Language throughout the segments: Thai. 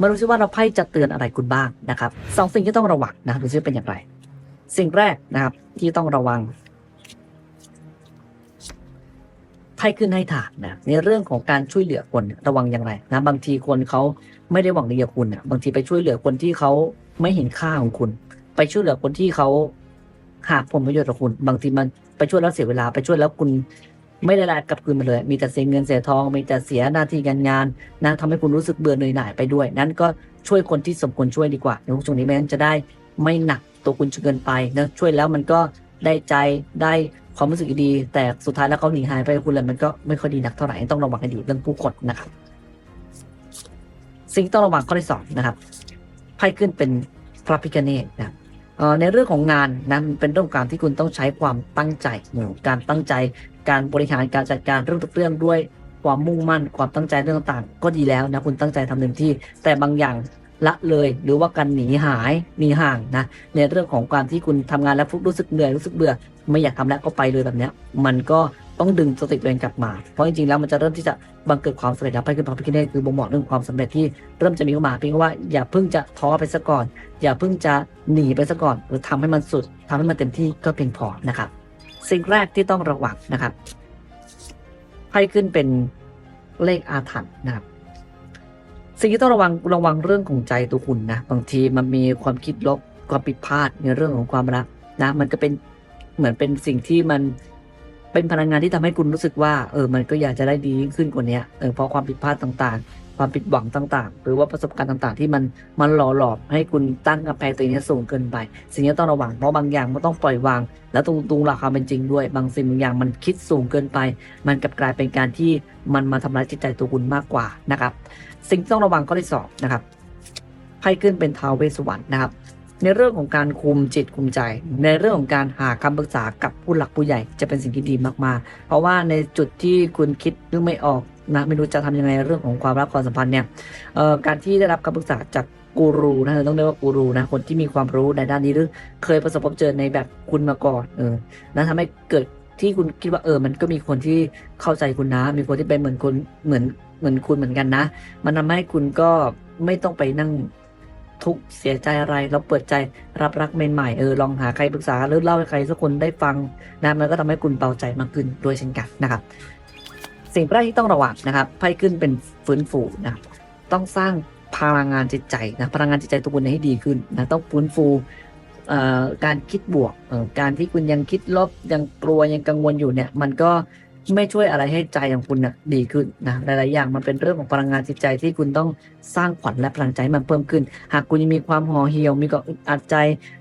มาดูซิว่าเราไพ่จะเตือนอะไรคุณบ้างนะครับสองสิ่งที่ต้องระวังนะดูซิเป็นอย่างไร สิ่งแรกนะครับ ที่ต้องระวังไพ่ขึ้นให้ถามนะในเรื่องของการช่วยเหลือคนระวังอย่างไรนะบางทีคนเขาไม่ได้หวังดีกับคุณนะบางทีไปช่วยเหลือคนที่เขาไม่เห็นค่าของคุณ ไปช่วยเหลือคนที่เขาหาผลประโยชน์กับคุณ บางทีมันไปช่วยแล้วเสียเวลาไปช่วยแล้วคุณ ไม่ได้รายกลับคืนมาเลย มีแต่เสียเงินเสียทอง มีแต่เสียหน้าที่การงานนะทำให้คุณรู้สึกเบื่อเหนื่อยหน่ายไปด้วย นั้นก็ช่วยคนที่สมควรช่วยดีกว่าในช่วงนี้ไม่งั้นจะได้ไม่หนักตัวคุณจนเกินไปนะช่วยแล้วมันก็ได้ใจได้ความรู้สึกดี แต่สุดท้ายแล้วเขาหนีหายไปคุณเลยมันก็ไม่ค่อยดีนักเท่าไหร่ต้องระวังให้ดีเรื่องผู้คนนะครับสิ่งต้องระวังข้อที่สองนะครับไพ่ขึ้นเป็นพระพิฆเนศนะในเรื่องของงานนะมันเป็นเรื่องการที่คุณต้องใช้ความตั้งใจการตั้งใจ การบริหารการจัดการเรื่องทุกเรื่องด้วยความมุ่งมั่นความตั้งใจเรื่องต่างๆ ก็ดีแล้วนะคุณตั้งใจทำเต็มที่ แต่บางอย่างละเลยหรือว่าการหนีหายหนีห่างนะในเรื่องของการที่คุณทำงานแล้วฟุกรู้สึกเหนื่อยรู้สึกเบื่อ ไม่อยากทำแล้วก็ไปเลยแบบเนี้ย มันก็ต้องดึงสติตัวเองกลับมา เพราะจริงๆแล้วมันจะเริ่มที่จะบังเกิดความสำเร็จแล้วไปขึ้นพระพิฆเนศคือบ่งบอกเรื่องความสำเร็จที่เริ่มจะมีเข้ามาเพียงว่าอย่าเพิ่งจะท้อไปซะก่อน อย่าเพิ่งจะหนีไปซะก่อน หรือทำให้มันสุดทำให้มันเต็มที่ก็เพียงพอนะครับ สิ่งแรกที่ต้องระวังนะครับไพ่ขึ้นเป็นเลขอาถรรพ์นะครับ สิ่งที่ต้องระวังระวังเรื่องของใจตัวคุณนะบางทีมันมีความคิดลบความผิดพลาดในเรื่องของความรักนะมันก็เป็นเหมือนเป็นสิ่งที่มันเป็นพลังงานที่ทำให้คุณรู้สึกว่า เออ มันก็อยากจะได้ดียิ่งขึ้นกว่านี้เออเพราะความผิดพลาดต่างๆ ความผิดหวังต่างๆ หรือว่าประสบการณ์ต่างๆ ที่มันมันหล่อหลอมให้คุณตั้งกำแพงตัวเองให้สูงเกินไป สิ่งที่ต้องระวังเพราะบางอย่างมันต้องปล่อยวาง แล้วตรงตรงราคาเป็นจริงด้วย บางสิ่งบางอย่างมันคิดสูงเกินไป มันกลับกลายเป็นการที่มันมาทำร้ายจิตใจตัวคุณมากกว่านะครับสิ่งที่ต้องระวังข้อที่สองนะครับไพ่ขึ้นเป็นท้าวเวสสวรรค์นะครับในเรื่องของการคุมจิตคุมใจ ในเรื่องของการหาคำปรึกษากับผู้หลักผู้ใหญ่จะเป็นสิ่งที่ดีมากๆ เพราะว่าในจุดที่คุณคิดนึกไม่ออก นะไม่รู้จะทำยังไงเรื่องของความรักความสัมพันธ์เนี่ยเอ่อการที่ได้รับคำปรึกษาจากกูรูนะต้องเรียกว่ากูรูนะคนที่มีความรู้ในด้านนี้หรือเคยประสบพบเจอในแบบคุณมาก่อนเออนั้นทำให้เกิดที่คุณคิดว่าเออ มันก็มีคนที่เข้าใจคุณนะ มีคนที่เป็นเหมือนคนเหมือนเหมือนคุณเหมือนกันนะ มันทำให้คุณก็ไม่ต้องไปนั่งทุกข์เสียใจอะไร เราเปิดใจรับรักใหม่ๆเออลองหาใครปรึกษาหรือเล่าให้ใครสักคนได้ฟังนะมันก็ทำให้คุณเบาใจมากขึ้นด้วยเช่นกันนะครับ สิ่งแรกที่ต้องระวังนะครับไพ่ขึ้นเป็นฟื้นฟูนะครับต้องสร้างพลังงานจิตใจนะพลังงานจิตใจตัวคุณให้ดีขึ้นนะต้องฟื้นฟูการคิดบวกการที่คุณยังคิดลบยังกลัวยังกังวลอยู่เนี่ย มันก็ ไม่ช่วยอะไรให้ใจของคุณนะดีขึ้นนะหลาย ๆ อย่างมันเป็นเรื่องของพลังงานจิตใจที่คุณต้องสร้างขวัญและพลังใจให้มันเพิ่มขึ้น หากคุณยังมีความห่อเหี่ยวมีความอึดอัดใจ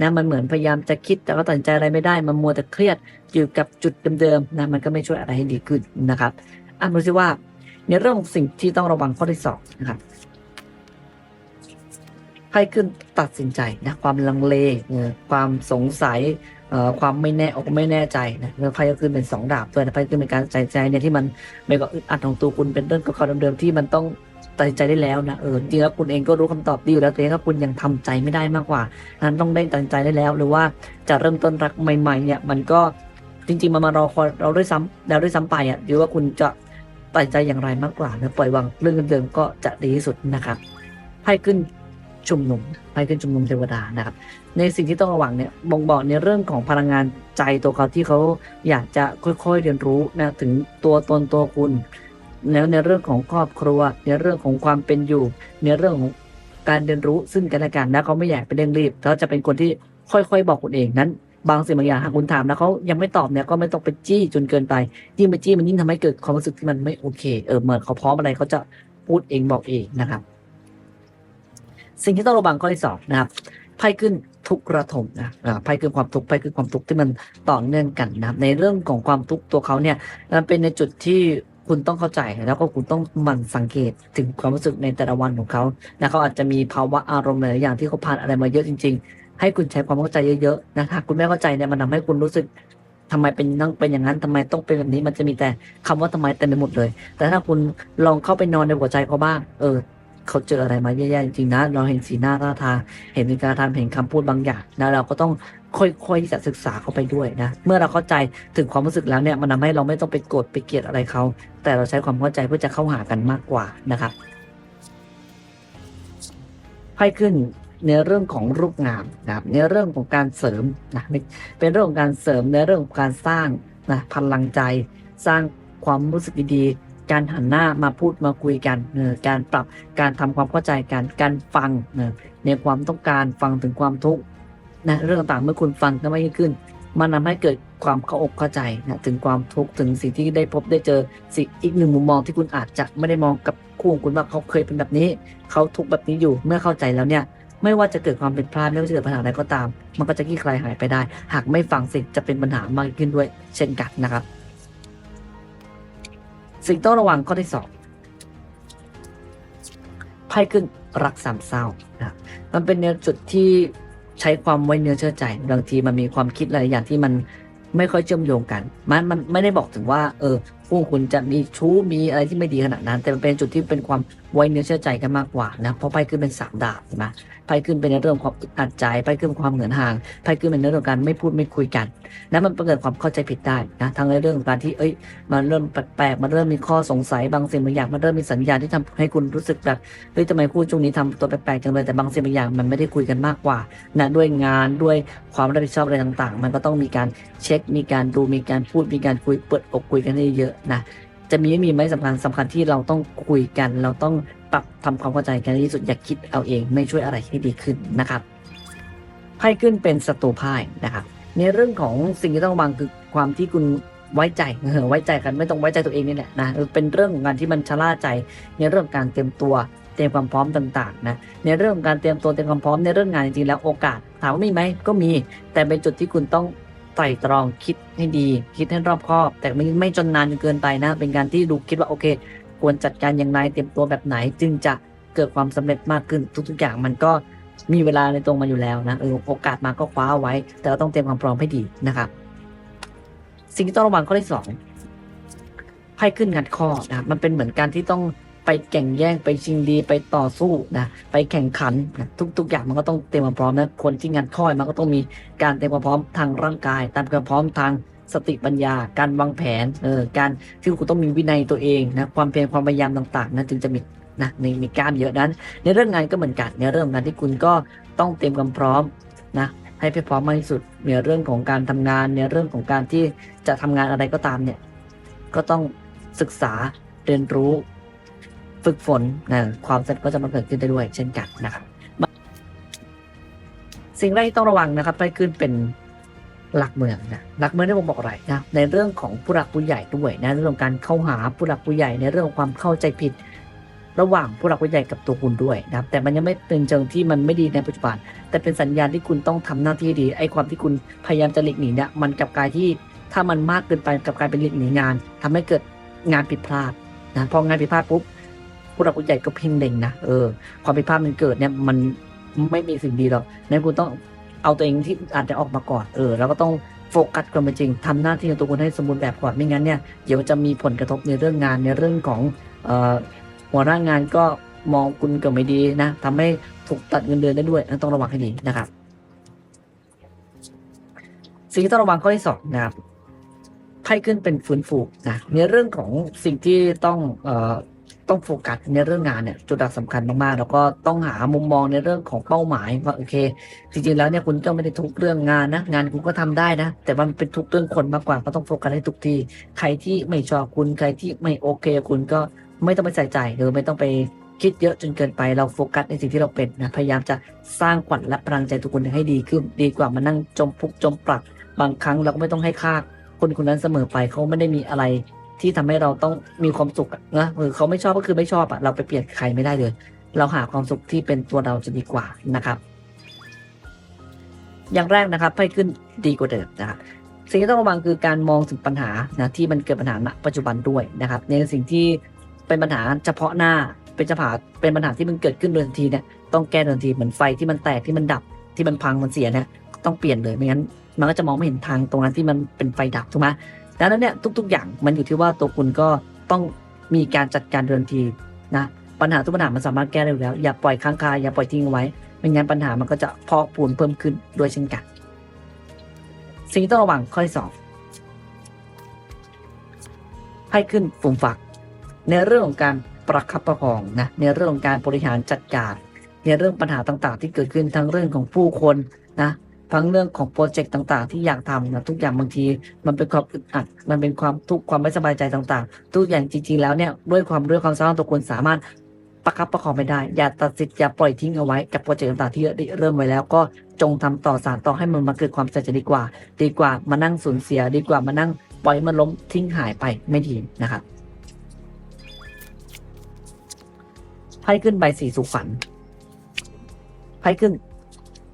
นะมันเหมือนพยายามจะคิดแต่ก็ตัดใจอะไรไม่ได้ มันมัวแต่เครียดอยู่กับจุดเดิม ๆ นะมันก็ไม่ช่วยอะไรให้ดีขึ้นนะครับอ่านดูสิว่า ในเรื่องของสิ่งที่ต้องระวังข้อที่สองนะครับไพ่ขึ้นตัดสินใจนะความลังเล ความสงสัย เอ่อความไม่แน่อกไม่แน่ใจนะแล้วไพ่ก็ขึ้นเป็นสองดาบด้วยนะไพ่ขึ้นเป็นการตัดสินใจเนี่ยที่มันไม่ก็อึดอัดของตัวคุณเป็นเรื่องเก่าๆเดิมๆที่มันต้องตัดใจได้แล้วนะเออจริงแล้วคุณเองก็รู้คำตอบดีอยู่แล้วแต่ถ้าคุณยังทำใจไม่ได้มากกว่านั้นต้องได้ตัดใจได้แล้ว หรือว่าจะเริ่มต้นรักใหม่ ๆ เนี่ยมันก็จริง ๆ มันมารอคอยเราด้วยซ้ำแล้วด้วยซ้ำไปอะหรือว่าคุณจะตัดใจอย่างไรมากกว่านะปล่อยวางเรื่องเดิมๆก็จะดีที่สุดนะครับไพ่ขึ้น ชุมนุมไพ่ขึ้นชุมนุมเทวดานะครับ ในสิ่งที่ต้องระวังเนี่ยบ่งบอกในเรื่องของพลังงานใจตัวเขาที่เขาอยากจะค่อยๆเรียนรู้นะถึงตัวตนตัวคุณ แล้วในเรื่องของครอบครัว ในเรื่องของความเป็นอยู่ ในเรื่องของการเรียนรู้ซึ่งกันและกันนะเขาไม่อยากไปเร่งรีบเขาจะเป็นคนที่ค่อยๆ บอกคุณเองนั้นบางสิ่งบางอย่างหากคุณถามแล้วเขายังไม่ตอบเนี่ยก็ไม่ต้องไปจี้จนเกินไปยิ่งไปจี้มันยิ่งทำให้เกิดความรู้สึกที่มันไม่โอเคเออเหมือนเขาพร้อมอะไรเขาจะพูดเองบอกเองนะครับ สิ่งที่ต้องระวังข้อที่สองนะครับไพ่ขึ้นทุกระทมนะไพ่ขึ้นความทุกข์ไพ่ขึ้นความทุกข์ที่มันต่อเนื่องกันนะครับในเรื่องของความทุกข์ตัวเขาเนี่ยมันเป็นในจุดที่คุณต้องเข้าใจแล้วก็คุณต้องหมั่นสังเกตถึงความรู้สึกในแต่ละวันของเขานะเขาอาจจะมีภาวะอารมณ์หลายอย่างที่เขาผ่านอะไรมาเยอะจริง ๆ ให้คุณใช้ความเข้าใจเยอะๆนะหากคุณไม่เข้าใจเนี่ยมันทำให้คุณรู้สึกทำไมเป็นนั่งเป็นอย่างนั้นทำไมต้องเป็นแบบนี้มันจะมีแต่คำว่าทำไมเต็มไปหมดเลย แต่ถ้าคุณลองเข้าไปนอนในหัวใจเขาบ้างเออ เขาเจออะไรมาแย่ๆจริงๆนะ เราเห็นสีหน้าท่าทางเห็นการทำเห็นคำพูดบางอย่างนะเราก็ต้องค่อยๆที่จะศึกษาเขาไปด้วยนะ เมื่อเราเข้าใจถึงความรู้สึกแล้วเนี่ยมันทำให้เราไม่ต้องไปโกรธไปเกลียดอะไรเขา แต่เราใช้ความเข้าใจเพื่อจะเข้าหากันมากกว่านะครับพ่ขึ้นในเรื่องของรูปงามนะครับในเรื่องของการเสริมนะเป็นเป็นเรื่องของการเสริมในเรื่องของการสร้างนะพลังใจสร้างความรู้สึกดีๆ การหันหน้ามาพูดมาคุยกันเออการปรับการทำความเข้าใจกันการฟังเออในความต้องการฟังถึงความทุกข์นะเรื่องต่างๆเมื่อคุณฟังก็ไม่ยิ่งขึ้น มันทำให้เกิดความเข้าอกเข้าใจนะถึงความทุกข์ถึงสิ่งที่ได้พบได้เจอสิ่งอีกหนึ่งมุมมองที่คุณอาจจะไม่ได้มองกับคู่ของคุณว่าเขาเคยเป็นแบบนี้ เขาทุกข์แบบนี้อยู่เมื่อเข้าใจแล้วเนี่ยไม่ว่าจะเกิดความผิดพลาดไม่ว่าจะเกิดปัญหาอะไรก็ตาม มันก็จะคลี่คลายหายไปได้ หากไม่ฟังสิ่งจะเป็นปัญหามากขึ้นด้วย เช่นกันนะครับ สิ่งต้องระวังข้อที่สองไพ่ขึ้นรักสามเศร้านะครับมันเป็นในจุดที่ใช้ความไว้เนื้อเชื่อใจ บางทีมันมีความคิดหลายอย่างที่มันไม่ค่อยเชื่อมโยงกัน มันมันไม่ได้บอกถึงว่า เออพวกคุณจะมีชู้มีอะไรที่ไม่ดีขนาดนั้น แต่มันเป็นจุดที่เป็นความ ไว้เนื้อเชื่อใจกันมากกว่านะเพราะไพ่ขึ้นเป็นสามดาบใช่ไหมไพ่ขึ้นเป็นในเรื่องของความอัดใจไพ่ขึ้นความเหมือนห่างไพ่ขึ้นเป็นในเรื่องของการไม่พูดไม่คุยกันนะมันเกิดความเข้าใจผิดได้นะทั้งในเรื่องของการที่เอ้ย มันเริ่มแปลกๆมันเริ่มมีข้อสงสัยบางสิ่งบางอย่างมันเริ่มมีสัญญาณที่ทำให้คุณรู้สึกแบบเฮ้ยทำไมคู่ช่วงนี้ทำตัวแปลกๆจังเลยแต่บางสิ่งบางอย่างมันไม่ได้คุยกันมากกว่านะด้วยงานด้วยความรับผิดชอบอะไรต่าง ๆ มันก็ต้องมีการเช็คมีการดูมีการพูดมีการคุยเปิดอกคุยกันให้เยอะนะ จะมีไม่มีไม่สำคัญสำคัญที่เราต้องคุยกัน เราต้องปรับทำความเข้าใจกันที่สุดอย่าคิดเอาเอง ไม่ช่วยอะไรให้ดีขึ้นนะครับไพ่ขึ้นเป็นศัตรูไพ่นะครับ ในเรื่องของสิ่งที่ต้องระวังคือความที่คุณไว้ใจเออไว้ใจกันไม่ต้องไว้ใจตัวเองนี่แหละนะเป็นเรื่องของการที่มันชะล่าใจในเรื่องของการเตรียมตัวเตรียมความพร้อมต่างๆนะในเรื่องของการเตรียมตัวเตรียมความพร้อมในเรื่องงานจริงๆแล้วโอกาสถามว่ามีไหมก็มี แต่เป็นจุดที่คุณต้อง ไตร่ตรองคิดให้ดี คิดให้รอบคอบ แต่ไม่ไม่จนนานจนเกินไปนะ เป็นการที่ดูคิดว่าโอเค ควรจัดการอย่างไรเตรียมตัวแบบไหน จึงจะเกิดความสำเร็จมากขึ้นทุก ๆ อย่างมันก็มีเวลาในตรงมาอยู่แล้วนะเออโอกาสมาก็คว้าเอาไว้ แต่เราต้องเตรียมความพร้อมให้ดีนะครับ สิ่งที่ต้องระวังข้อที่สองไพ่ขึ้นงัดข้อนะครับมันเป็นเหมือนการที่ต้อง ไปแข่งแย่งไปชิงดีไปต่อสู้นะไปแข่งขันนะทุก ๆ อย่างมันก็ต้องเตรียมความพร้อมนะคนที่งัดข้อยมันก็ต้องมีการเตรียมความพร้อมทางร่างกายตามความพร้อมทางสติปัญญา การวางแผนเออการที่คุณต้องมีวินัยตัวเองนะความเพียรความพยายามต่างๆนะจึงจะมีนะในมีกล้ามเยอะนั้น ในเรื่องงานก็เหมือนกันในเรื่องงานที่คุณก็ต้องเตรียมความพร้อมนะให้เพียงพร้อมมากที่สุดในเรื่องของการทำงานในเรื่องของการที่จะทำงานอะไรก็ตามเนี่ยก็ต้องศึกษาเรียนรู้ ฝึกฝนนะความสำเร็จก็จะมาเกิดขึ้นได้ด้วย เช่นกันนะครับสิ่งแรกที่ต้องระวังนะครับไปขึ้นเป็นหลักเมืองนะหลักเมืองที่ผมบอกอะไรนะในเรื่องของผู้หลักผู้ใหญ่ด้วยนะในเรื่องการเข้าหาผู้หลักผู้ใหญ่ในเรื่องของความเข้าใจผิด ระหว่างผู้หลักผู้ใหญ่กับตัวคุณด้วยนะครับ แต่มันยังไม่เป็นเชิงที่มันไม่ดีในปัจจุบัน แต่เป็นสัญญาณที่คุณต้องทำหน้าที่ดีไอ้ความที่คุณพยายามจะหลีกหนีเนี่ยมันกลับกลายที่ถ้ามันมากเกินไปกลับกลายเป็นหลีกหนีงานทำให้เกิดงานผิดพลาดนะพองานผิดพลาดปุ๊บ ผู้หลักผู้ใหญ่ก็เพ่งเล็งนะเออความผิดพลาดมันเกิดเนี่ยมันไม่มีสิ่งดีหรอกนั้นคุณต้องเอาตัวเองที่อาจจะออกมาก่อนเออแล้วก็ต้องโฟกัสความเป็นจริงทำหน้าที่ของตัวคุณให้สมบูรณ์แบบก่อนไม่งั้นเนี่ยเดี๋ยวจะมีผลกระทบในเรื่องงานในเรื่องของออหัวหน้างานก็มองคุณก็ไม่ดีนะทำให้ถูกตัดเงินเดือนได้ด้วยต้องระวังให้ดีนะครับ สิ่งที่ต้องระวังข้อที่สองนะครับไพ่ขึ้นเป็นฟื้นฟูนะในเรื่องของสิ่งที่ต้องอ ต้องโฟกัสในเรื่องงานเนี่ยจุดหลักสำคัญมากๆ แล้วก็ต้องหามุมมองในเรื่องของเป้าหมายว่าโอเค จริงๆแล้วเนี่ยคุณก็ไม่ได้ทุกเรื่องงานนะงานคุณก็ทำได้นะ แต่มันเป็นทุกเรื่องคนมากกว่าก็ต้องโฟกัสให้ทุกทีใครที่ไม่ชอบคุณใครที่ไม่โอเค คุณก็ไม่ต้องไปใส่ใจหรือไม่ต้องไปคิดเยอะจนเกินไปเราโฟกัสในสิ่งที่เราเป็นนะพยายามจะสร้างขวัญและพลังใจทุกคนให้ดีขึ้นดีกว่ามานั่งจมพุกจมปลักบางครั้งเราก็ไม่ต้องให้ค่าคนคนนั้นเสมอไปเขาไม่ได้มีอะไร ที่ทำให้เราต้องมีความสุขอะนะเอเขาไม่ชอบก็คือไม่ชอบอะเราไปเปลี่ยนใครไม่ได้เลย เราหาความสุขที่เป็นตัวเราจะดีกว่านะครับ อย่างแรกนะครับให้ขึ้นดีกว่าเดิมนะครับสิ่งที่ต้องระวังคือการมองถึงปัญหานะที่มันเกิดปัญหาณปัจจุบันด้วยนะครับในสิ่งที่เป็นปัญหาเฉพาะหน้าเป็นปัญหาเป็นปัญหาที่มันเกิดขึ้นโดยทันทีเนี่ยต้องแก้โดยทันทีเหมือนไฟที่มันแตกที่มันดับที่มันพังมันเสียเนี่ยต้องเปลี่ยนเลยไม่งั้นมันก็จะมองไม่เห็นทางตรงนั้นที่มันเป็นไฟดับถูกไหม ดังนั้นเนี่ยทุก ๆ อย่างมันอยู่ที่ว่าตัวคุณก็ต้องมีการจัดการเดินทีนะปัญหาทุกปัญหามันสามารถแก้ได้อยู่แล้ว อย่าปล่อยค้างคาอย่าปล่อยทิ้งไว้ ไม่งั้นปัญหามันก็จะพอกพูนเพิ่มขึ้นด้วยเช่นกัน สิ่งที่ต้องระวังข้อที่สองให้ขึ้นฝุ่มฝัก ในเรื่องของการประคับประคองนะในเรื่องของการบริหารจัดการ ในเรื่องปัญหาต่างๆ ที่เกิดขึ้นทั้งเรื่องของผู้คนนะ ทั้งเรื่องของโปรเจกต์ต่าง ๆ ที่อยากทำนะทุกอย่างบางที มันเป็นความอึดอัดมันเป็นความทุกข์ความไม่สบายใจต่าง ๆ ทุกอย่างจริง ๆ แล้วเนี่ยด้วยความด้วยความสามารถตัวคุณสามารถประคับประคองไปได้ อย่าตัดสิทธิ์อย่าปล่อยทิ้งเอาไว้กับโปรเจกต์ต่างๆที่ได้เริ่มไว้แล้วก็จงทำต่อสารต่อให้มันมาเกิดความสำเร็จดีกว่า ดีกว่ามานั่งสูญเสีย ดีกว่ามานั่งปล่อยมันล้มทิ้งหายไปไม่ดีนะครับไพ่ขึ้นใบสีสุขฝันไพ่ขึ้น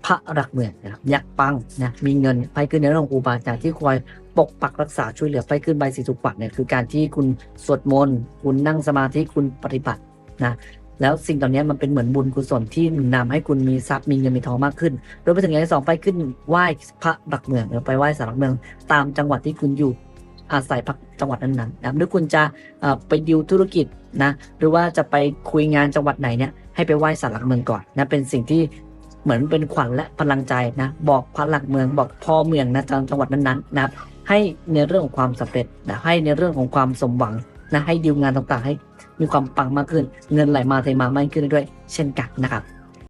พระรักเมืองนะครับยักษ์ปังนะมีเงินไพ่ขึ้นในเรื่องของครูบาจารย์ที่คอยปกปักรักษาช่วยเหลือไพ่ขึ้นใบสีสุขฝันเนี่ยคือการที่คุณสวดมนต์คุณนั่งสมาธิคุณปฏิบัตินะแล้วสิ่งเหล่านี้มันเป็นเหมือนบุญกุศลที่นุนนำให้คุณมีทรัพย์มีเงินมีทองมากขึ้นโดยไปถึงอย่างที่สองไปขึ้นไหว้พระหลักเมืองหรือไปไหว้สารหลักเมือง ตามจังหวัดที่คุณอยู่อาศัยพักจังหวัดนั้นๆนะครับหรือคุณจะไปดิวธุรกิจนะหรือว่าจะไปคุยงานจังหวัดไหนเนี่ยให้ไปไหว้สารหลักเมืองก่อนนะเป็นสิ่งที่ เหมือนเป็นขวัญและพลังใจนะบอกพระหลักเมืองบอกพ่อเมืองนะจังจังหวัดนั้นๆนะครับให้ในเรื่องของความสำเร็จนะให้ในเรื่องของความสมหวังนะให้ดีลงานต่างๆ ให้มีความปังมากขึ้น เงินไหลมาเทมา มากขึ้นด้วย เช่นกันนะครับ